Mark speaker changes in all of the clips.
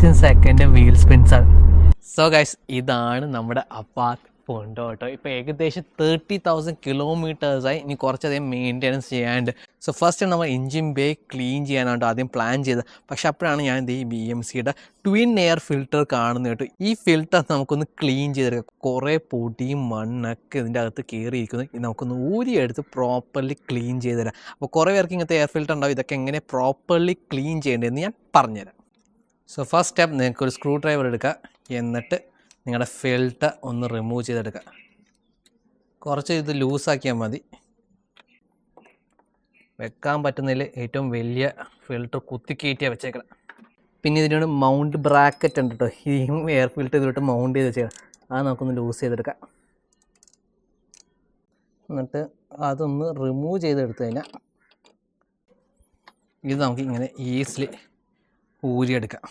Speaker 1: ഫാസ്റ്റും second wheel spins ആണ്. So guys ഇതാണ് നമ്മുടെ അപ്പാത്ത് പോണ്ടോ കേട്ടോ. ഇപ്പോൾ ഏകദേശം തേർട്ടി തൗസൻഡ് കിലോമീറ്റേഴ്സായി ഇനി കുറച്ചധികം മെയിന്റെനൻസ് ചെയ്യാണ്ട് സോ ഫസ്റ്റ് നമ്മൾ എൻജിൻ ബേ ക്ലീൻ ചെയ്യാനാണ് ആദ്യം പ്ലാൻ ചെയ്തത്. പക്ഷെ അപ്പോഴാണ് ഞാൻ ഈ ബി എം സിയുടെ ട്വിൻ എയർ ഫിൽറ്റർ കാണുന്നത് കേട്ടോ. ഈ ഫിൽറ്റർ നമുക്കൊന്ന് ക്ലീൻ ചെയ്തെടുക്കാം. കുറേ പൊടിയും മണ്ണൊക്കെ ഇതിന്റെ അകത്ത് കയറിയിരിക്കുന്നു. ഇത് നമുക്കൊന്ന് ഊരിയെടുത്ത് പ്രോപ്പർലി ക്ലീൻ ചെയ്തുതരാം അപ്പോൾ കുറേ പേർക്ക് ഇങ്ങനത്തെ എയർ ഫിൽറ്റർ ഉണ്ടാവും. ഇതൊക്കെ എങ്ങനെ പ്രോപ്പർലി ക്ലീൻ ചെയ്യേണ്ടതെന്ന് ഞാൻ പറഞ്ഞുതരാം. സോ ഫസ്റ്റ് സ്റ്റെപ്പ് നിങ്ങൾക്ക് ഒരു സ്ക്രൂ ഡ്രൈവർ എടുക്കുക എന്നിട്ട് നിങ്ങളുടെ ഫിൽറ്റർ ഒന്ന് റിമൂവ് ചെയ്തെടുക്കുക കുറച്ച് ഇത് ലൂസാക്കിയാൽ മതി. വെക്കാൻ പറ്റുന്നതിൽ ഏറ്റവും വലിയ ഫിൽട്ടർ കുത്തിക്കയറ്റിയാണ് വെച്ചേക്കണം. പിന്നെ ഇതിനോട് മൗണ്ട് ബ്രാക്കറ്റ് ഉണ്ട് കേട്ടോ ഈ എയർ ഫിൽറ്റർ ഇതിലോട്ട് മൗണ്ട് ചെയ്ത് വെച്ചേക്കണം. അത് നമുക്കൊന്ന് ലൂസ് ചെയ്തെടുക്കാം. എന്നിട്ട് അതൊന്ന് റിമൂവ് ചെയ്തെടുത്തു കഴിഞ്ഞാൽ ഇത് നമുക്ക് ഇങ്ങനെ ഈസിലി ഊരിയെടുക്കാം.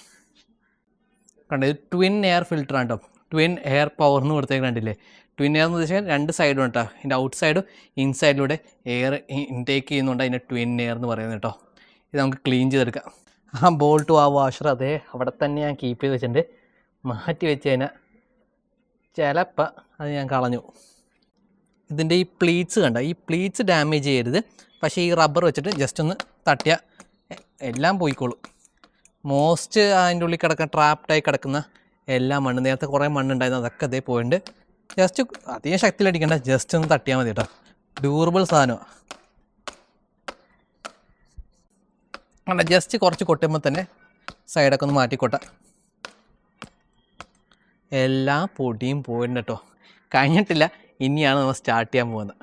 Speaker 1: കണ്ടോ ഇത് ട്വിൻ എയർ ഫിൽറ്റർ ആണ് കേട്ടോ ട്വിൻ എയർ പവർ എന്ന് കൊടുത്തേക്ക് കണ്ടില്ലേ? ട്വിൻ എയർ എന്ന് വെച്ചാൽ രണ്ട് സൈഡും കേട്ടോ ഇതിന്റെ ഔട്ട് സൈഡും ഇൻസൈഡിലൂടെ എയർ ഇൻടേക്ക് ചെയ്യുന്നുണ്ട് അതിന്റെ ട്വിൻ എയർ എന്ന് പറയുന്നത് കേട്ടോ ഇത് നമുക്ക് ക്ലീൻ ചെയ്തെടുക്കാം. ആ ബോൾട്ടും ആ വാഷർ അതേ അവിടെ തന്നെ ഞാൻ കീപ്പ് ചെയ്ത് വെച്ചിട്ടുണ്ട്. മാറ്റി വെച്ച് കഴിഞ്ഞാൽ ചിലപ്പോൾ അത് ഞാൻ കളഞ്ഞു ഇതിന്റെ ഈ പ്ലീറ്റ്സ് കണ്ട? ഈ പ്ലീറ്റ്സ് ഡാമേജ് ചെയ്യരുത്. പക്ഷേ ഈ റബ്ബർ വെച്ചിട്ട് ജസ്റ്റ് ഒന്ന് തട്ടിയാൽ എല്ലാം പോയിക്കോളും. മോസ്റ്റ് അതിന്റെ ഉള്ളിൽ കിടക്കുന്ന ട്രാപ്ഡായി കിടക്കുന്ന എല്ലാ മണ്ണ്. നേരത്തെ കുറേ മണ്ണുണ്ടായിരുന്നു അതൊക്കെ അതേ പോയിട്ടുണ്ട് ജസ്റ്റ് അധികം ശക്തിയിലടിക്കണ്ട ജസ്റ്റ് ഒന്ന് തട്ടിയാൽ മതി കേട്ടോ ഡ്യൂറബിൾ സാധനമാണ് അല്ല ജസ്റ്റ് കുറച്ച് കൊട്ടുമ്പോൾ തന്നെ സൈഡൊക്കെ ഒന്ന് മാറ്റിക്കൊട്ട. എല്ലാ പൊടിയും പോയിട്ടുണ്ട് കേട്ടോ കഴിഞ്ഞിട്ടില്ല ഇനിയാണ് നമ്മൾ സ്റ്റാർട്ട് ചെയ്യാൻ പോകുന്നത്.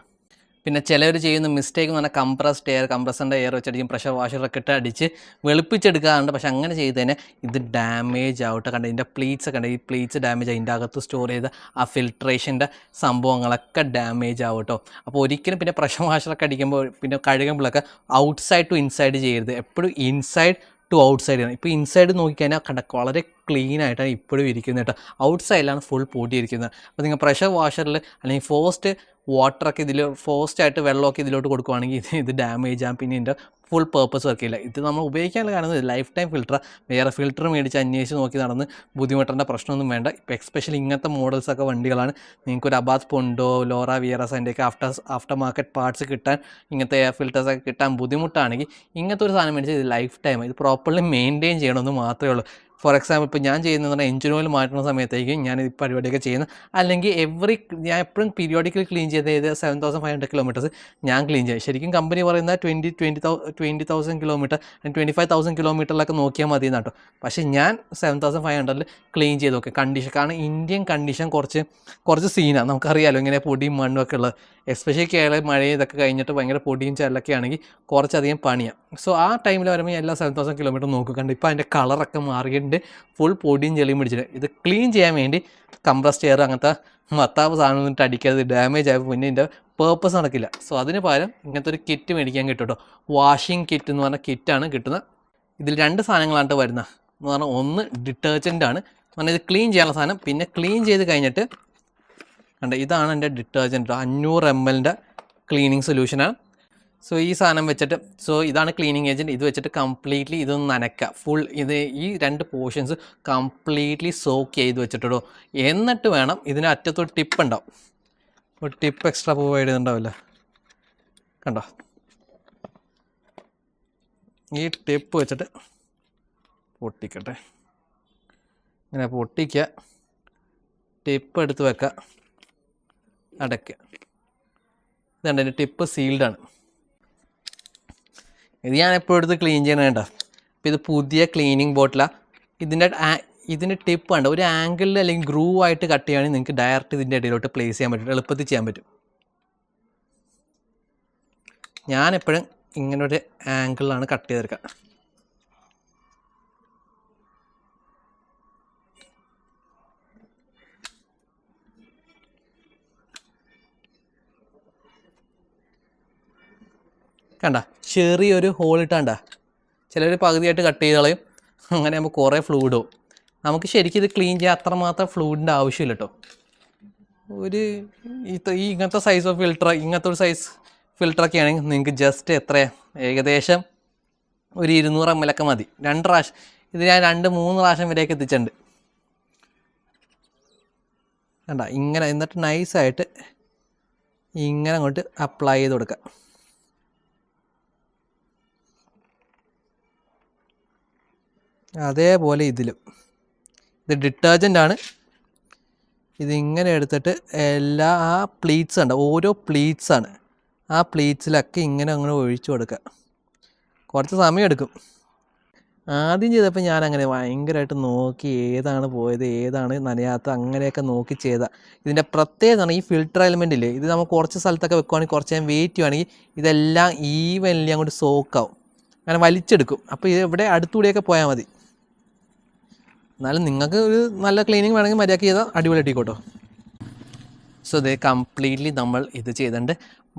Speaker 1: പിന്നെ ചിലവർ ചെയ്യുന്ന മിസ്റ്റേക്ക് എന്ന് പറഞ്ഞാൽ കംപ്രസ്ഡ് എയർ കംപ്രസറിന്റെ എയർ വെച്ചടിക്കും പ്രഷർ വാഷറൊക്കെ ഇട്ട് അടിച്ച് വെളുപ്പിച്ചെടുക്കാറുണ്ട്. പക്ഷെ അങ്ങനെ ചെയ്ത് തന്നെ ഇത് ഡാമേജ് ആവട്ടെ. കണ്ട ഇതിന്റെ പ്ലീറ്റ്സ് കണ്ട ഈ പ്ലീറ്റ്സ് ഡാമേജ് അതിന്റെ അകത്ത് സ്റ്റോർ ചെയ്ത ആ ഫിൽട്രേഷന്റെ സംഭവങ്ങളൊക്കെ ഡാമേജ് ആവട്ടോ. അപ്പോൾ ഒരിക്കലും പിന്നെ പ്രഷർ വാഷറൊക്കെ അടിക്കുമ്പോൾ പിന്നെ കഴുകുമ്പോഴൊക്കെ ഔട്ട് സൈഡ് ടു ഇൻസൈഡ് ചെയ്യരുത്. എപ്പോഴും ഇൻസൈഡ് ടു ഔട്ട് ആണ് ഇപ്പോൾ ഇൻസൈഡ് നോക്കിക്കഴിഞ്ഞാൽ കണ്ട വളരെ ക്ലീൻ ആയിട്ടാണ് ഇപ്പോഴും ഇരിക്കുന്നത് കേട്ടോ. ഔട്ട് സൈഡിലാണ് ഫുൾ പൂട്ടിയിരിക്കുന്നത്. അപ്പോൾ നിങ്ങൾ പ്രഷർ വാഷറിൽ അല്ലെങ്കിൽ ഫോസ്റ്റ് വാട്ടറൊക്കെ ഇതിൽ ഫോസ്റ്റ് ആയിട്ട് വെള്ളമൊക്കെ ഇതിലോട്ട് കൊടുക്കുവാണെങ്കിൽ ഇത് ഇത് ഡാമേജ് ആകും പിന്നെ ഇതിന്റെ ഫുൾ പേർപ്പസ് വർക്കില്ല ഇത് നമ്മൾ ഉപയോഗിക്കാനുള്ള കാരണം ലൈഫ് ടൈം ഫിൽറ്റർ വേറെ ഫിൽറ്റർ മേടിച്ച് അന്വേഷിച്ച് നോക്കി നടന്ന് ബുദ്ധിമുട്ടേണ്ട പ്രശ്നമൊന്നും വേണ്ട. ഇപ്പോൾ എക്സ്പെഷ്യലി ഇങ്ങനത്തെ മോഡൽസൊക്കെ വണ്ടികളാണ്. നിങ്ങൾക്ക് ഒരു അബാസ് പൊണ്ടോ ലോറ വിയറസ് അതിന്റെയൊക്കെ ആഫ്റ്റർ ആഫ്റ്റർ മാർക്കറ്റ് പാർട്സ് കിട്ടാൻ ഇങ്ങനത്തെ എയർ ഫിൽറ്റേഴ്സൊക്കെ കിട്ടാൻ ബുദ്ധിമുട്ടാണെങ്കിൽ ഇങ്ങനത്തെ ഒരു സാധനം മേടിച്ച് ഇത് ലൈഫ് ടൈം ഇത് പ്രോപ്പർലി മെയിന്റെയിൻ ചെയ്യണമെന്ന് മാത്രമേ ഉള്ളൂ. ഫോർ എക്സാമ്പിൾ ഇപ്പോൾ ഞാൻ ചെയ്യുന്നത് പറഞ്ഞാൽ എഞ്ചിൻ ഓയിൽ മാറ്റുന്ന സമയത്തേക്കും ഞാൻ ഈ പരിപാടിയൊക്കെ ചെയ്യുന്നത്. അല്ലെങ്കിൽ എവറി ഞാൻ എപ്പോഴും പീരിയോഡിക്കലി ക്ലീൻ ചെയ്ത് ചെയ്ത് seven thousand five hundred kilometres ഞാൻ ക്ലീൻ ചെയ്യും. ശരിക്കും കമ്പനി പറയുന്ന twenty twenty thou twenty thousand kilometre twenty five thousand കിലോമീറ്ററിലൊക്കെ നോക്കിയാൽ മതി എന്നാട്ടോ പക്ഷേ ഞാൻ സെവൻ തൗസൻഡ് ഫൈവ് ഹൺഡ്രഡിൽ ക്ലീൻ ചെയ്ത് നോക്കി. കണ്ടീഷൻ കാരണം ഇന്ത്യൻ കണ്ടീഷൻ കുറച്ച് കുറച്ച് സീനാണ് നമുക്കറിയാലോ ഇങ്ങനെ പൊടിയും മണ്ണും ഒക്കെ ഉള്ളത്. എസ്പെഷ്യലി കേരള മഴ ഇതൊക്കെ കഴിഞ്ഞിട്ട് ഭയങ്കര പൊടിയും ചെല്ലൊക്കെ ആണെങ്കിൽ കുറച്ചധികം പണിയാണ് സോ ആ ടൈമിൽ വരുമ്പോൾ എല്ലാ സെവൻ തൗസൻഡ് കിലോമീറ്റർ നോക്കിക്കണ്ട്. ഇപ്പോൾ അതിന്റെ കളറൊക്കെ മാറിയിട്ടുണ്ട്. ഫുൾ പൊടിയും ചെളിയും പിടിച്ചിട്ട്. ഇത് ക്ലീൻ ചെയ്യാൻ വേണ്ടി കംപ്രസ്റ്റ് എയർ അങ്ങനത്തെ മത്താവ് സാധനം എന്നിട്ട് അടിക്കാതെ ഡാമേജ് ആയപ്പോൾ പിന്നെ ഇതിന്റെ പേർപ്പസ് നടക്കില്ല. സോ അതിന് പകരം ഇങ്ങനത്തെ ഒരു കിറ്റ് മേടിക്കാൻ കിട്ടും കേട്ടോ വാഷിംഗ് കിറ്റ് എന്ന് പറഞ്ഞ കിറ്റാണ് കിട്ടുന്നത്. ഇതിൽ രണ്ട് സാധനങ്ങളാണ് വരുന്നത്. എന്ന് പറഞ്ഞാൽ ഒന്ന് ഡിറ്റർജന്റ് ആണ്. പറഞ്ഞാൽ ഇത് ക്ലീൻ ചെയ്യാനുള്ള സാധനം. പിന്നെ ക്ലീൻ ചെയ്ത് കഴിഞ്ഞിട്ട് കണ്ട ഇതാണ് എന്റെ ഡിറ്റർജന്റ് അഞ്ഞൂറ് എം എല്ലിന്റെ ക്ലീനിങ് സൊല്യൂഷനാണ് സോ ഈ സാധനം വെച്ചിട്ട് സോ ഇതാണ് ക്ലീനിങ് ഏജന്റ് ഇത് വെച്ചിട്ട് കംപ്ലീറ്റ്ലി ഇതൊന്ന് നനയ്ക്കുക. ഫുൾ ഇത് ഈ രണ്ട് പോർഷൻസ് കംപ്ലീറ്റ്ലി സോക്ക് ചെയ്ത് വെച്ചിട്ടോ എന്നിട്ട് വേണം ഇതിന് അറ്റത്തൊരു ടിപ്പ് ഉണ്ടാവും ഒരു ടിപ്പ് എക്സ്ട്രാ പ്രൊവൈഡ് ചെയ്തിട്ടുണ്ടാവില്ല? കണ്ടോ? ഈ ടിപ്പ് വെച്ചിട്ട് പൊട്ടിക്കട്ടെ. ഇങ്ങനെ പൊട്ടിക്കുക. ടിപ്പ് എടുത്ത് വെക്കുക. അടയ്ക്കുക ഇതുണ്ട് എന്റെ ടിപ്പ് സീൽഡാണ് ഇത് ഞാൻ എപ്പോഴും എടുത്ത് ക്ലീൻ ചെയ്യണേണ്ട അപ്പോൾ ഇത് പുതിയ ക്ലീനിങ് ബോട്ടിലാണ് ഇതിന്റെ ഇതിന്റെ ടിപ്പ് ഉണ്ട് ഒരു ആംഗിളിൽ അല്ലെങ്കിൽ ഗ്രൂവ് ആയിട്ട് കട്ട് ചെയ്യുകയാണെങ്കിൽ നിങ്ങൾക്ക് ഡയറക്റ്റ് ഇതിന്റെ ഇടയിലോട്ട് പ്ലേസ് ചെയ്യാൻ പറ്റും. എളുപ്പത്തിൽ ചെയ്യാൻ പറ്റും. ഞാനെപ്പോഴും ഇങ്ങനൊരു ആംഗിളിലാണ് കട്ട് ചെയ്തെടുക്കുക കണ്ട ചെറിയൊരു ഹോൾ ഇട്ടാണ്ട. ചിലർ പകുതിയായിട്ട് കട്ട് ചെയ്ത് കളയും. അങ്ങനെ നമുക്ക് കുറേ ഫ്ലൂയിഡ് നമുക്ക് ശരിക്കും ഇത് ക്ലീൻ ചെയ്യാൻ അത്രമാത്രം ഫ്ലൂയിഡിന്റെ ആവശ്യമില്ല കേട്ടോ ഒരു ഈ ഇങ്ങനത്തെ സൈസ് ഓഫ് ഫിൽട്ടർ ഇങ്ങനത്തെ ഒരു സൈസ് ഫിൽട്ടറൊക്കെ ആണെങ്കിൽ നിങ്ങൾക്ക് ജസ്റ്റ് എത്ര ഏകദേശം ഒരു ഇരുന്നൂറ് എം എൽ ഒക്കെ മതി. രണ്ട് പ്രാവശ്യം ഇത് ഞാൻ രണ്ട് മൂന്ന് പ്രാവശ്യം വരെയൊക്കെ എത്തിച്ചിട്ടുണ്ട്. കണ്ട ഇങ്ങനെ എന്നിട്ട് നൈസായിട്ട് ഇങ്ങനെ അങ്ങോട്ട് അപ്ലൈ ചെയ്ത് കൊടുക്കുക അതേപോലെ ഇതിലും. ഇത് ഡിറ്റർജന്റ് ആണ്. ഇതിങ്ങനെ എടുത്തിട്ട് എല്ലാ ആ പ്ലീറ്റ്സ് ഉണ്ട് ഓരോ പ്ലീറ്റ്സ് ആണ്. ആ പ്ലീറ്റ്സിലൊക്കെ ഇങ്ങനെ അങ്ങനെ ഒഴിച്ചു കൊടുക്കുക. കുറച്ച് സമയം എടുക്കും ആദ്യം ചെയ്തപ്പോൾ ഞാൻ അങ്ങനെ ഭയങ്കരമായിട്ട് നോക്കി ഏതാണ് പോയത് ഏതാണ് നനയാത്ത അങ്ങനെയൊക്കെ നോക്കി ചെയ്ത. ഇതിന്റെ പ്രത്യേകതയാണ് ഈ ഫിൽട്ടർ എലിമെന്റ് ഇല്ലേ ഇത് നമുക്ക് കുറച്ച് സ്ഥലത്തൊക്കെ വെക്കുവാണെങ്കിൽ കുറച്ച് നേരം വെയിറ്റ് ചെയ്യുവാണെങ്കിൽ ഇതെല്ലാം ഈവൻലി അങ്ങോട്ട് സോക്കാവും അങ്ങനെ വലിച്ചെടുക്കും. അപ്പോൾ ഇത് ഇവിടെ അടുത്തുകൂടിയൊക്കെ പോയാൽ മതി. എന്നാലും നിങ്ങൾക്ക് ഒരു നല്ല ക്ലീനിങ് വേണമെങ്കിൽ മര്യാദയ്ക്ക് ചെയ്താൽ അടിപൊളിയായിക്കോട്ടോ സോ ഇത് കംപ്ലീറ്റ്ലി നമ്മൾ ഇത് ചെയ്തിട്ടുണ്ട്.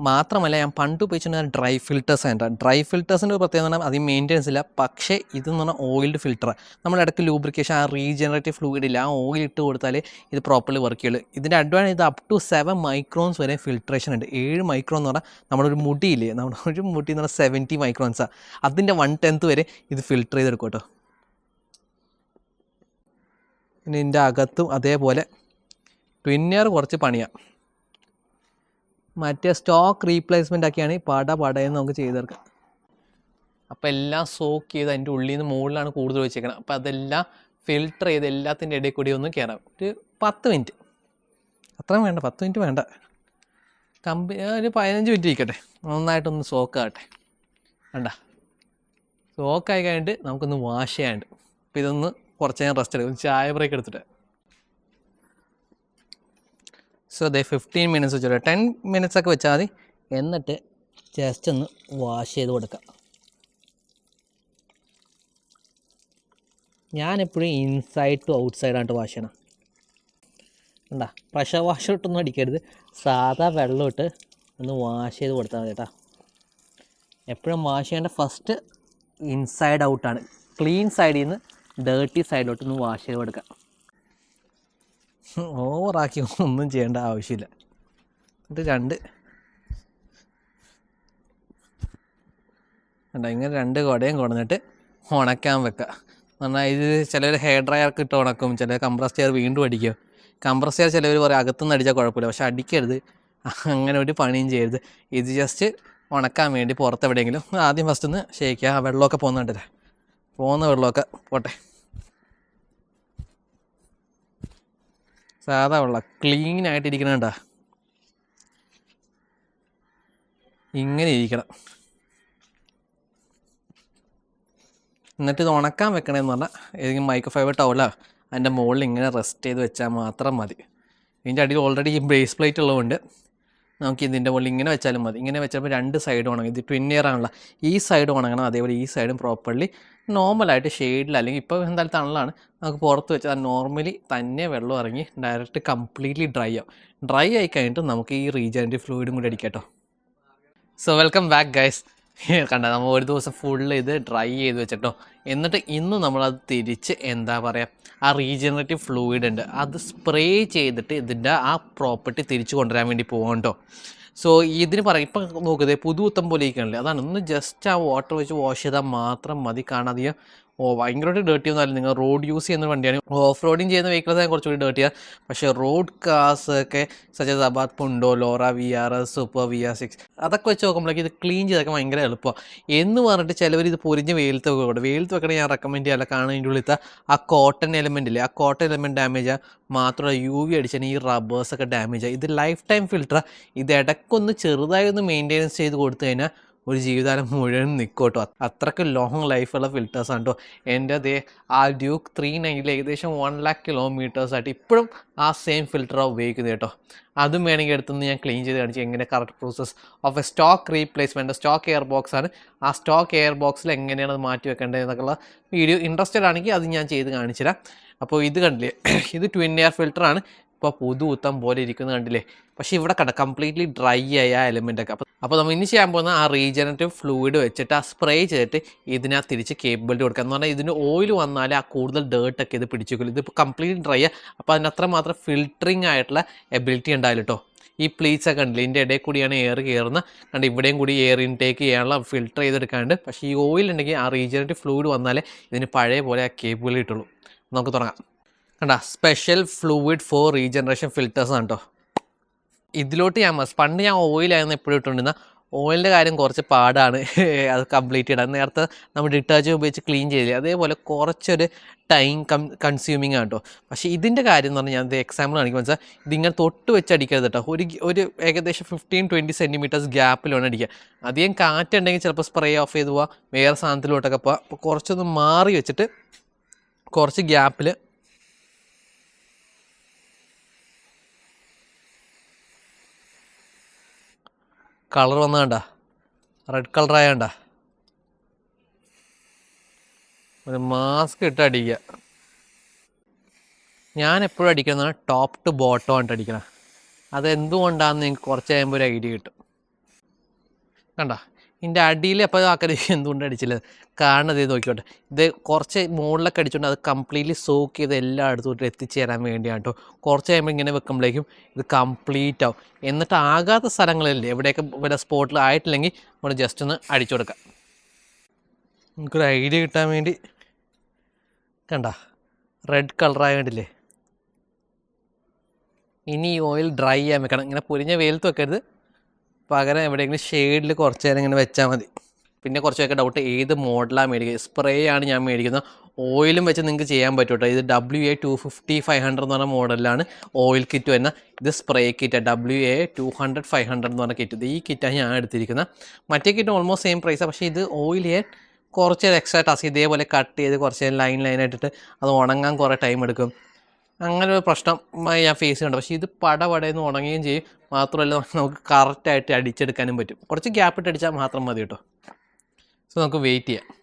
Speaker 1: മാത്രമല്ല ഞാൻ പണ്ട് ഉപയോഗിച്ചിരുന്ന ഡ്രൈ ഫിൽറ്റേഴ്സ് ആണ് ഡ്രൈ ഫിൽറ്റേഴ്സിന്റെ ഒരു പ്രത്യേകത പറഞ്ഞാൽ അധികം മെയിന്റെനൻസ് ഇല്ല. പക്ഷേ ഇതെന്ന് പറഞ്ഞാൽ ഓയിൽഡ് ഫിൽറ്റർ നമ്മൾ ഇടയ്ക്ക് ലൂബ്രിക്കേഷൻ ആ റീജനറേറ്റീവ് ഫ്ലൂയിഡ് ഇല്ല ആ ഓയിൽ ഇട്ട് കൊടുത്താൽ ഇത് പ്രോപ്പർലി വർക്ക് ചെയ്യുള്ളൂ. ഇതിന്റെ അഡ്വാന്റേജ് ഇത് അപ് ടു സെവൻ മൈക്രോൺസ് വരെ ഫിൽട്രേഷൻ ഉണ്ട്. ഏഴ് മൈക്രോ എന്ന് പറഞ്ഞാൽ നമ്മളൊരു മുടിയില്ലേ നമ്മുടെ ഒരു മുടി എന്ന് പറഞ്ഞാൽ സെവന്റി മൈക്രോൺസാണ് അതിന്റെ വൺ ടെൻത്ത് വരെ ഇത് ഫിൽറ്റർ ചെയ്തെടുക്കും കേട്ടോ. ഇനി ഇതിന്റെ അകത്തും അതേപോലെ ട്വിന്നർ കുറച്ച് പണിയാം. മറ്റേ സ്റ്റോക്ക് റീപ്ലേസ്മെന്റ് ഒക്കെയാണ് പട പടയെന്ന് നമുക്ക് ചെയ്തെടുക്കാം. അപ്പോൾ എല്ലാം സോക്ക് ചെയ്ത് അതിന്റെ ഉള്ളിൽ നിന്ന് മുകളിലാണ് കൂടുതൽ വെച്ചേക്കണം. അപ്പോൾ അതെല്ലാം ഫിൽട്ടർ ചെയ്ത് എല്ലാത്തിന്റെ ഇടയിൽ കൂടി ഒന്ന് കയറാം ഒരു പത്ത് മിനിറ്റ് അത്രയും വേണ്ട പത്ത് മിനിറ്റ് വേണ്ട. കമ്പി ഒരു പതിനഞ്ച് മിനിറ്റ് ഇരിക്കട്ടെ. നന്നായിട്ടൊന്ന് സോക്ക് ആകട്ടെ. വേണ്ട സോക്കായി കഴിഞ്ഞിട്ട് നമുക്കൊന്ന് വാഷ് ചെയ്യാണ്ട് അപ്പോൾ ഇതൊന്ന് കുറച്ച് ഞാൻ റെസ്റ്റ് എടുക്കും. ചായ ബ്രേക്ക് എടുത്തിട്ട്. സോ അതെ ഫിഫ്റ്റീൻ മിനിറ്റ്സ് വെച്ചോളൂ. ടെൻ മിനിറ്റ്സ് ഒക്കെ വെച്ചാൽ മതി. എന്നിട്ട് ജസ്റ്റ് ഒന്ന് വാഷ് ചെയ്ത് കൊടുക്കാം. ഞാനെപ്പോഴും ഇൻസൈഡ് ടു ഔട്ട് സൈഡായിട്ട് വാഷ് ചെയ്യണം. ഉണ്ടാ പ്രഷർ വാഷ് ഇട്ടൊന്നും അടിക്കരുത്. സാധാ വെള്ളം ഇട്ട് ഒന്ന് വാഷ് ചെയ്ത് കൊടുത്താൽ മതി കേട്ടോ. എപ്പോഴും വാഷ് ചെയ്യേണ്ട ഫസ്റ്റ് ഇൻസൈഡ് ഔട്ടാണ് ക്ലീൻ സൈഡിൽ നിന്ന് ഡേർട്ടി സൈഡിലോട്ട് ഒന്ന് വാഷ് ചെയ്ത് കൊടുക്കുക ഓവറാക്കി ഒന്നും ചെയ്യേണ്ട ആവശ്യമില്ല. എന്നിട്ട് രണ്ട്. കണ്ടോ ഇങ്ങനെ രണ്ട് കുടയും കൊടുന്നിട്ട് ഉണക്കാൻ വെക്കുക പറഞ്ഞാൽ ഇത് ചിലർ ഹെയർ ഡ്രയർക്ക് ഇട്ട് ഉണക്കും ചില കംപ്രസ് ചെയർ വീണ്ടും അടിക്കും. കംപ്രസ് ചെയർ ചിലവർ പറയും അകത്തുനിന്ന് അടിച്ചാൽ കുഴപ്പമില്ല. പക്ഷെ അടിക്കരുത്. അങ്ങനെ ഒരു പണിയും ചെയ്യരുത്. ഇത് ജസ്റ്റ് ഉണക്കാൻ വേണ്ടി പുറത്ത് എവിടെയെങ്കിലും ആദ്യം ഫസ്റ്റ് ഒന്ന് ഷേക്കുക ആ വെള്ളമൊക്കെ പോകുന്നുണ്ടല്ലേ? പോകുന്ന വെള്ളമൊക്കെ പോട്ടെ. സാധാ വെള്ളം. ക്ലീൻ ആയിട്ടിരിക്കണം കേട്ടാ ഇങ്ങനെ ഇരിക്കണം. എന്നിട്ട് ഇത് ഉണക്കാൻ വെക്കണമെന്ന് പറഞ്ഞാൽ ഏതെങ്കിലും മൈക്രോ ഫൈബർ ടവലോ അതിന്റെ മുകളിൽ ഇങ്ങനെ റെസ്റ്റ് ചെയ്ത് വെച്ചാൽ മാത്രം മതി. ഇതിന്റെ അടിയിൽ ഓൾറെഡി ഈ ബ്രേസ് പ്ലേറ്റ് ഉള്ളതുകൊണ്ട് നമുക്ക് ഇതിന്റെ മുകളിൽ ഇങ്ങനെ വെച്ചാലും മതി. ഇങ്ങനെ വെച്ചപ്പോൾ രണ്ട് സൈഡ് ഉണങ്ങും. ഇത് ട്വിൻ ഇയർ ആണല്ലോ. ഈ സൈഡ് ഉണങ്ങണം. അതേപോലെ ഈ സൈഡും പ്രോപ്പർലി നോർമലായിട്ട് ഷെയ്ഡിൽ അല്ലെങ്കിൽ ഇപ്പോൾ എന്തായാലും തണലാണ്. നമുക്ക് പുറത്ത് വെച്ചാൽ നോർമലി തന്നെ വെള്ളം ഇറങ്ങി ഡയറക്റ്റ് കംപ്ലീറ്റ്ലി ഡ്രൈ ആവും. ഡ്രൈ ആയി കഴിഞ്ഞിട്ട് നമുക്ക് ഈ റീജനറേറ്റീവ് ഫ്ലൂയിഡും കൂടി അടിക്കാം കേട്ടോ. സോ വെൽക്കം ബാക്ക് ഗൈസ് കണ്ട? നമ്മൾ ഒരു ദിവസം ഫുള്ള് ഇത് ഡ്രൈ ചെയ്ത് വെച്ചിട്ടോ. എന്നിട്ട് ഇന്ന് നമ്മളത് തിരിച്ച് എന്താ പറയുക ആ റീജനറേറ്റീവ് ഫ്ലൂയിഡ് ഉണ്ട്. അത് സ്പ്രേ ചെയ്തിട്ട് ഇതിന്റെ ആ പ്രോപ്പർട്ടി തിരിച്ചു കൊണ്ടുവരാൻ വേണ്ടി പോകാം കേട്ടോ സോ ഇതിന് പറയാം ഇപ്പം നോക്കുന്നത് പുതുത്തം പോലെ ഇരിക്കണല്ലേ അതാണ് ഒന്ന് ജസ്റ്റ് ആ വാട്ടർ വെച്ച് വാഷ് ചെയ്താൽ മാത്രം മതി. അധികം ഓ ഭയങ്കരമായിട്ട് ഡേർട്ടി ഒന്നും നിങ്ങൾ റോഡ് യൂസ് ചെയ്യുന്ന വണ്ടിയാണ്. ഓഫ് റോഡിങ് ചെയ്യുന്ന വെഹിക്കിൾസ് കുറച്ചുകൂടി ഡേർട്ടിയാണ് പക്ഷേ റോഡ് കാസ് ഒക്കെ സജസ് അബാദ് Punto Laura V R S super V R six അതൊക്കെ വെച്ച് നോക്കുമ്പോഴേക്ക് ഇത് ക്ലീൻ ചെയ്തൊക്കെ ഭയങ്കര എളുപ്പമാണ് എന്ന് പറഞ്ഞിട്ട് ചിലവർ ഇത് പൊരിഞ്ഞ് വെയിലത്ത് വെക്കും വെയിലത്ത് വെക്കണേ ഞാൻ റെക്കമെൻഡ് ചെയ്യാൻ കാരണം അതിന്റെ ആ കോട്ടൺ എലമെന്റ് ഇല്ലേ? ആ കോട്ടൺ എലമെന്റ് ഡാമേജ് മാത്രമല്ല യു വി അടിച്ചാൽ ഈ റബ്ബേഴ്സൊക്കെ ഡാമേജ് ആയി ഇത് ലൈഫ് ടൈം ഫിൽറ്റർ ഇത് ഇടയ്ക്കൊന്ന് ചെറുതായി ഒന്ന് മെയിന്റെനൻസ് ചെയ്ത് കൊടുത്തു കഴിഞ്ഞാൽ ഒരു ജീവിതകാലം മുഴുവൻ നിൽക്കോട്ടോ അത്രയ്ക്ക് ലോങ് ലൈഫുള്ള ഫിൽറ്റേഴ്സ് ആണ് കേട്ടോ എന്റെ അതേ ആ ഡ്യൂക്ക് ത്രീ നയനിൽ ഏകദേശം വൺ ലാക്ക് കിലോമീറ്റേഴ്സായിട്ട് ഇപ്പോഴും ആ സെയിം ഫിൽറ്ററാണ് ഉപയോഗിക്കുന്നത് കേട്ടോ. അതും വേണമെങ്കിൽ എടുത്തുനിന്ന് ഞാൻ ക്ലീൻ ചെയ്ത് കാണിച്ചു എങ്ങനെ correct process of a stock replacement stock air box ആണ്. ആ സ്റ്റോക്ക് എയർ ബോക്സിൽ എങ്ങനെയാണ് അത് മാറ്റി വെക്കേണ്ടത് എന്നൊക്കെയുള്ള വീഡിയോ ഇൻട്രസ്റ്റഡ് ആണെങ്കിൽ അത് ഞാൻ ചെയ്ത് കാണിച്ചു തരാം അപ്പോൾ ഇത് കണ്ടില്ലേ ഇത് ട്വിൻ എയർ ഫിൽറ്ററാണ് ഇപ്പോൾ പുതുത്തം പോലെ ഇരിക്കുന്നത് കണ്ടില്ലേ? പക്ഷേ ഇവിടെ കണ്ട കംപ്ലീറ്റ്ലി ഡ്രൈ ആയ ആ എലിമെന്റ് ഒക്കെ. അപ്പോൾ അപ്പോൾ നമ്മൾ ഇനി ചെയ്യാൻ പോകുന്ന ആ റീജനറേറ്റീവ് ഫ്ലൂയിഡ് വെച്ചിട്ട് ആ സ്പ്രേ ചെയ്തിട്ട് ഇതിനകത്ത് തിരിച്ച് കേബിളിൽ കൊടുക്കുക. എന്ന് പറഞ്ഞാൽ ഇതിന് ഓയിൽ വന്നാൽ ആ കൂടുതൽ ഡേർട്ടൊക്കെ ഇത് പിടിച്ചേക്കില്ല ഇതിപ്പോൾ കംപ്ലീറ്റ് ഡ്രൈ അപ്പോൾ അതിനത്ര മാത്രം ഫിൽറ്ററിങ് ആയിട്ടുള്ള എബിലിറ്റി ഉണ്ടാവില്ല കേട്ടോ ഈ പ്ലീറ്റ്സ് ഒക്കെ ഉണ്ടല്ലോ ഇതിന്റെ ഇടയിൽ കൂടിയാണ് എയർ കയറുന്നത് കണ്ട് ഇവിടെയും കൂടി എയർ ഇൻടേക്ക് ചെയ്യാനുള്ള ഫിൽട്ടർ ചെയ്തെടുക്കാണ്ട്. പക്ഷേ ഈ ഓയിൽ ഉണ്ടെങ്കിൽ ആ റീജനറേറ്റീവ് ഫ്ലൂയിഡ് വന്നാലേ ഇതിന് പഴയ പോലെ ആ കേബിൾ കിട്ടുള്ളൂ നമുക്ക് തുടങ്ങാം. കണ്ട special fluid for regeneration filters ആണ് കേട്ടോ ഇതിലോട്ട് ഞാൻ പണ്ട് ഞാൻ ഓയിലായിരുന്നു എപ്പോഴും ഇട്ടുകൊണ്ടിരുന്ന ഓയിലിന്റെ കാര്യം കുറച്ച് പാടാണ് അത് കംപ്ലീറ്റ് ചെയ്യണം. നേരത്തെ നമ്മൾ ഡിറ്റർജന്റ് ഉപയോഗിച്ച് ക്ലീൻ ചെയ്തില്ലേ അതേപോലെ കുറച്ചൊരു ടൈം കം കൺസ്യൂമിങ് ആണ് കേട്ടോ പക്ഷേ ഇതിന്റെ കാര്യം എന്ന് പറഞ്ഞാൽ ഞാൻ എക്സാമ്പിൾ കാണിക്കുമ്പോൾ വെച്ചാൽ ഇതിങ്ങനെ തൊട്ട് വെച്ച് അടിക്കരുത് കേട്ടോ ഒരു ഒരു ഏകദേശം ഫിഫ്റ്റീൻ ട്വന്റി സെന്റിമീറ്റേഴ്സ് ഗ്യാപ്പിലാണ് അടിക്കുക. അധികം കാറ്റുണ്ടെങ്കിൽ ചിലപ്പോൾ സ്പ്രേ ഓഫ് ചെയ്ത് പോവാം വേറെ സാധനത്തിലോട്ടൊക്കെ പോവാം. അപ്പോൾ കുറച്ചൊന്ന് മാറി വെച്ചിട്ട് കുറച്ച് ഗ്യാപ്പിൽ കളർ വന്ന കണ്ട. റെഡ് കളർ ആയ കണ്ട. ഒരു മാസ്ക് ഇട്ട് അടിക്കുക. ഞാൻ എപ്പോഴും അടിക്കുന്നത് ടോപ്പ് ടു ബോട്ടം ആയിട്ട് അടിക്കണം. അത് എന്തുകൊണ്ടാണെന്ന് നിങ്ങൾക്ക് കുറച്ച് കഴിയുമ്പോൾ ഒരു ഐഡിയ കിട്ടും. കണ്ട? ഇതിന്റെ അടിയിൽ അപ്പോൾ ആക്കരുത് എന്തുകൊണ്ട് അടിച്ചില്ല. കാണുന്നത് നോക്കിക്കോട്ടെ. ഇത് കുറച്ച് മുകളിലൊക്കെ അടിച്ചുകൊണ്ട് അത് കംപ്ലീറ്റ്ലി സോക്ക് ചെയ്ത് എല്ലായിടത്തോട്ട് എത്തിച്ചേരാൻ വേണ്ടിയാണ് കേട്ടോ കുറച്ച് കഴിയുമ്പോൾ ഇങ്ങനെ വെക്കുമ്പോഴേക്കും ഇത് കംപ്ലീറ്റ് ആവും. എന്നിട്ട് ആകാത്ത സ്ഥലങ്ങളില്ലേ എവിടെയൊക്കെ വല്ല സ്പോട്ടിൽ ആയിട്ടില്ലെങ്കിൽ നമ്മൾ ജസ്റ്റ് ഒന്ന് അടിച്ചു കൊടുക്കാം. നമുക്കൊരു ഐഡിയ കിട്ടാൻ വേണ്ടി കണ്ട റെഡ് കളറായ കണ്ടില്ലേ ഇനി ഈ ഓയിൽ ഡ്രൈ ചെയ്യാൻ വെക്കണം. ഇങ്ങനെ പൊരിഞ്ഞ വെയിലത്ത് വെക്കരുത്. പകരം എവിടെയെങ്കിലും ഷെയ്ഡിൽ കുറച്ച് നേരം ഇങ്ങനെ വെച്ചാൽ മതി. പിന്നെ കുറച്ചൊക്കെ ഡൗട്ട് ഏത് മോഡലാണ് മേടിക്കുക സ്പ്രേ ആണ് ഞാൻ മേടിക്കുന്നത്. ഓയിലും വെച്ച് നിങ്ങൾക്ക് ചെയ്യാൻ പറ്റും ഇത് W A two fifty five hundred എന്ന് പറഞ്ഞ മോഡലാണ് ഓയിൽ കിറ്റ് വരുന്ന ഇത് spray kit W A two hundred five hundred എന്ന് പറഞ്ഞ കിറ്റ് ഇത് ഈ കിറ്റാണ് ഞാൻ എടുത്തിരിക്കുന്നത്. മറ്റേ കിറ്റ് ഓൾമോസ്റ്റ് സെയിം പ്രൈസാണ് പക്ഷേ ഇത് ഓയിൽ ചെയ്യാൻ കുറച്ച് എക്സ്ട്രാ ടാസ്ക് ഇതേപോലെ കട്ട് ചെയ്ത് കുറച്ച് ലൈൻ ലൈൻ ലൈനായിട്ടിട്ട് അത് ഉണങ്ങാൻ കുറേ ടൈം എടുക്കും. അങ്ങനെ ഒരു പ്രശ്നം ഞാൻ ഫേസ് ചെയ്യുന്നുണ്ട്. പക്ഷേ ഇത് പട പടയെന്ന് ഉണങ്ങുകയും ചെയ്യും. മാത്രമല്ല നമുക്ക് കറക്റ്റായിട്ട് അടിച്ചെടുക്കാനും പറ്റും. കുറച്ച് ഗ്യാപ്പ് ഇട്ട് അടിച്ചാൽ മാത്രം മതി കേട്ടോ. സോ നമുക്ക് വെയിറ്റ് ചെയ്യാം.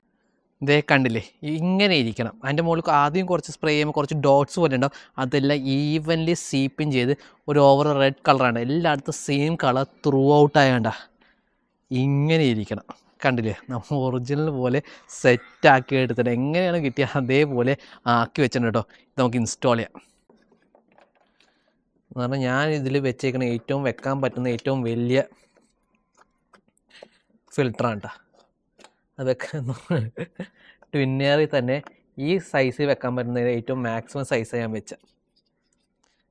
Speaker 1: ഇതേ കണ്ടില്ലേ? ഇങ്ങനെ ഇരിക്കണം. അതിന്റെ മുകളിൽ ആദ്യം കുറച്ച് സ്പ്രേ ചെയ്യുമ്പോൾ കുറച്ച് ഡോട്ട്സ് പോലെ ഉണ്ടാവും. അതെല്ലാം ഈവൻലി സീപ്പിൻ ചെയ്ത് ഒരു ഓവർ റെഡ് കളറാണ് എല്ലായിടത്തും സെയിം കളർ ത്രൂ ഔട്ട് ആയണ്ട. ഇങ്ങനെ ഇരിക്കണം. കണ്ടില്ലേ? നമ്മൾ ഒറിജിനൽ പോലെ സെറ്റാക്കി എടുത്തിട്ട് എങ്ങനെയാണ് കിട്ടിയത് അതേപോലെ ആക്കി വെച്ചിട്ടുണ്ട് കേട്ടോ. ഇത് നമുക്ക് ഇൻസ്റ്റാൾ ചെയ്യാം. എന്ന് പറഞ്ഞാൽ ഞാൻ ഇതിൽ വെച്ചേക്കുന്ന ഏറ്റവും വെക്കാൻ പറ്റുന്ന ഏറ്റവും വലിയ ഫിൽറ്ററാണ് കേട്ടോ. അത് വെക്കാൻ ട്വിന്നേറിൽ തന്നെ ഈ സൈസിൽ വെക്കാൻ പറ്റുന്ന ഏറ്റവും മാക്സിമം സൈസ് ഞാൻ വെച്ച.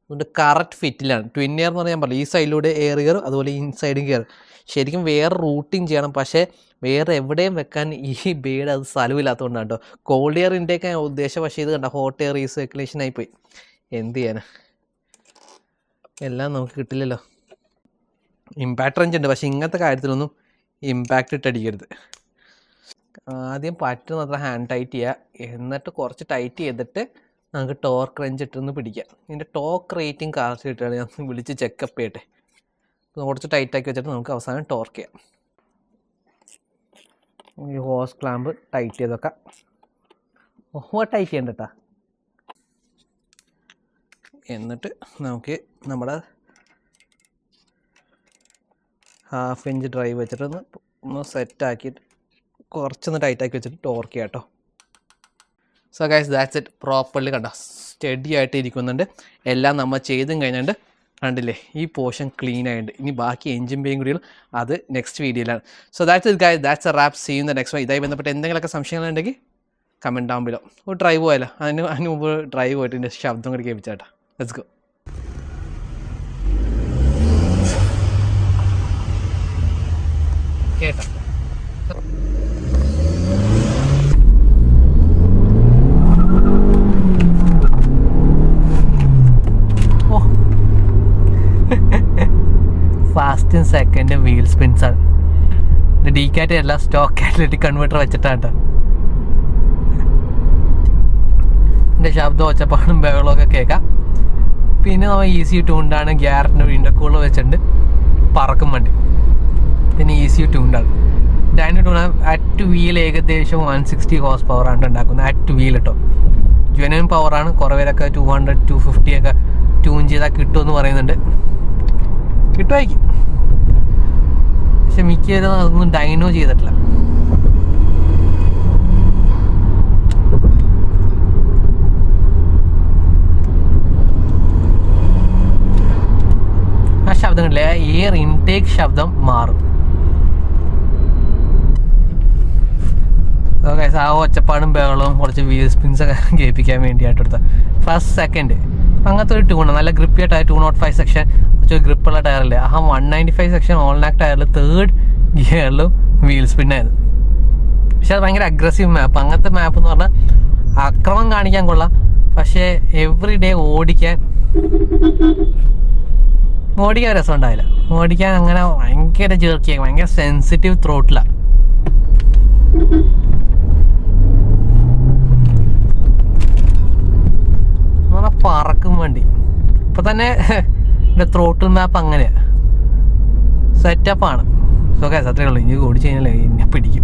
Speaker 1: അതുകൊണ്ട് കറക്റ്റ് ഫിറ്റിലാണ് ട്വിൻ എയർ എന്ന് പറഞ്ഞാൽ പറഞ്ഞു ഈ സൈഡിലൂടെ എയർ കയറും അതുപോലെ ഇൻസൈഡും കയറും ശരിക്കും വേറെ റൂട്ടിങ് ചെയ്യണം പക്ഷേ വേറെ എവിടെയും വെക്കാൻ ഈ ബേഡ് അത് സ്ഥലമില്ലാത്തതുകൊണ്ടാണ് കേട്ടോ കോൾഡ് എയർ ഇൻടേക്ക് ഞാൻ ഉദ്ദേശം പക്ഷേ ഇത് കണ്ട ഹോട്ട് എയർ റീസർക്കുലേഷൻ ആയിപ്പോയി. എന്ത് ചെയ്യാനാ? എല്ലാം നമുക്ക് കിട്ടില്ലല്ലോ. ഇമ്പാക്ട് റേഞ്ച് ഉണ്ട് പക്ഷേ ഇങ്ങനത്തെ കാര്യത്തിലൊന്നും ഇമ്പാക്റ്റ് ഇട്ടടിക്കരുത്. ആദ്യം പറ്റുന്നത്ര ഹാൻഡ് ടൈറ്റ് ചെയ്യുക എന്നിട്ട് കുറച്ച് ടൈറ്റ് ചെയ്തിട്ട് നമുക്ക് ടോർക്ക് റേഞ്ച് ഇട്ടൊന്ന് പിടിക്കാം. ഇതിന്റെ ടോക്ക് റേറ്റിംഗ് കാർഡ് ഇട്ടാണ് ഞാൻ വിളിച്ച് ചെക്കപ്പ് ചെയ്യട്ടെ. കുറച്ച് ടൈറ്റാക്കി വെച്ചിട്ട് നമുക്ക് അവസാനം ടോർക്ക് ചെയ്യാം. ഈ ഹോസ് ക്ലാമ്പ് ടൈറ്റ് ചെയ്ത് വെക്കാം. ഓ ടൈറ്റ് ചെയ്യണ്ട കേട്ടാ എന്നിട്ട് നമുക്ക് നമ്മുടെ ഹാഫ് ഇഞ്ച് ഡ്രൈവ് വെച്ചിട്ട് ഒന്ന് ഒന്ന് സെറ്റ് ആക്കിയിട്ട് കുറച്ചൊന്ന് ടൈറ്റാക്കി വെച്ചിട്ട് ടോർക്ക് ചെയ്യാം കേട്ടോ so guys that's it properly കണ്ട? സ്റ്റഡി ആയിട്ട് ഇരിക്കുന്നുണ്ട്. എല്ലാം നമ്മൾ ചെയ്തും കഴിഞ്ഞിട്ട് കണ്ടില്ലേ? ഈ പോർഷൻ ക്ലീൻ ആയിട്ടുണ്ട്. ഇനി ബാക്കി എഞ്ചിൻ പേയും കൂടി അത് next വീഡിയോയിലാണ് so that's it guys that's a wrap seen the next ഇതായി ബന്ധപ്പെട്ട് എന്തെങ്കിലുമൊക്കെ സംശയങ്ങളുണ്ടെങ്കിൽ കമന്റ് ബിലോ ഒരു ഡ്രൈവ് പോയല്ലോ. അതിന് അതിന് മുമ്പ് ഡ്രൈവ് പോയിട്ട് എന്റെ ശബ്ദം കൂടി കേൾപ്പിച്ചാട്ടാ. ലെറ്റ്സ് ഗോ കേട്ടോ? ഫാസ്റ്റും സെക്കൻഡും വീൽ സ്പിൻസ് ആണ്. ഇത് ഡി കാറ്റ് അല്ല സ്റ്റോക്ക് കാറ്റലറ്റിക് കൺവേർട്ടർ വെച്ചിട്ടാണ് കേട്ടോ എന്റെ ശബ്ദം ഒച്ചപ്പാടും ബഹളമൊക്കെ കേൾക്കാം. പിന്നെ നമ്മൾ ഈസി ട്യൂണ്ടാണ് ഗ്യാരറ്റിന്റെ ഇൻഡക്കൂളർ വെച്ചിട്ടുണ്ട് പറക്കും വണ്ടി. പിന്നെ ഈസി ട്യൂണ്ടാണ് ഡൈന ടൂൺ അറ്റ് വീൽ ഏകദേശം വൺ സിക്സ്റ്റി ഹോസ് പവറാണ് ഉണ്ടാക്കുന്നത് അറ്റ് വീൽ കേട്ടോ ജുവനൻ പവറാണ് കുറേ പേരൊക്കെ ടു ഹൺഡ്രഡ് ടു ഫിഫ്റ്റി ഒക്കെ ട്യൂൺ ചെയ്താൽ കിട്ടുമെന്ന് പറയുന്നുണ്ട്. കിട്ടുമായിരിക്കും. പക്ഷെ മിക്കവരും അതൊന്നും ഡൈനോ ചെയ്തിട്ടില്ല. ആ ശബ്ദങ്ങളിലെ എയർ ഇൻടേക്ക് ശബ്ദം മാറും. ആ ഒച്ചപ്പാടും ബഹളവും കുറച്ച് വീൽ സ്പിൻസ് ഒക്കെ കേൾപ്പിക്കാൻ വേണ്ടിയായിട്ട് എടുത്ത. ഫസ്റ്റ് സെക്കൻഡ് അങ്ങനത്തെ ഒരു ട്യൂണ് നല്ല grippy two two nought five section കുറച്ച് ഗ്രിപ്പുള്ള ടയറില്ലേ ആ വൺ നയന്റി ഫൈവ് സെക്ഷൻ ഓൾനാക് ടയറിൽ തേർഡ് ഗിയറിലും വീൽ സ്പിന്നായിരുന്നു പക്ഷെ അത് ഭയങ്കര അഗ്രസീവ് മാപ്പ് അങ്ങനത്തെ മാപ്പ് എന്ന് പറഞ്ഞാൽ അക്രമം കാണിക്കാൻ കൊള്ളാം. പക്ഷേ എവറി ഡേ ഓടിക്കാൻ ഓടിക്കാൻ രസം ഉണ്ടാവില്ല. ഓടിക്കാൻ അങ്ങനെ ഭയങ്കര ചേർക്കിയ ഭയങ്കര സെൻസിറ്റീവ് ത്രോട്ടിലാണ് പറക്കും വണ്ടി. ഇപ്പൊ തന്നെ എന്റെ ത്രോട്ടിൽ മാപ്പ് അങ്ങനെയാണ് സെറ്റപ്പാണ് സോ കേസ് അത്രേ ഉള്ളൂ. ഇനി ഓടിച്ചു കഴിഞ്ഞാൽ എന്നെ പിടിക്കും.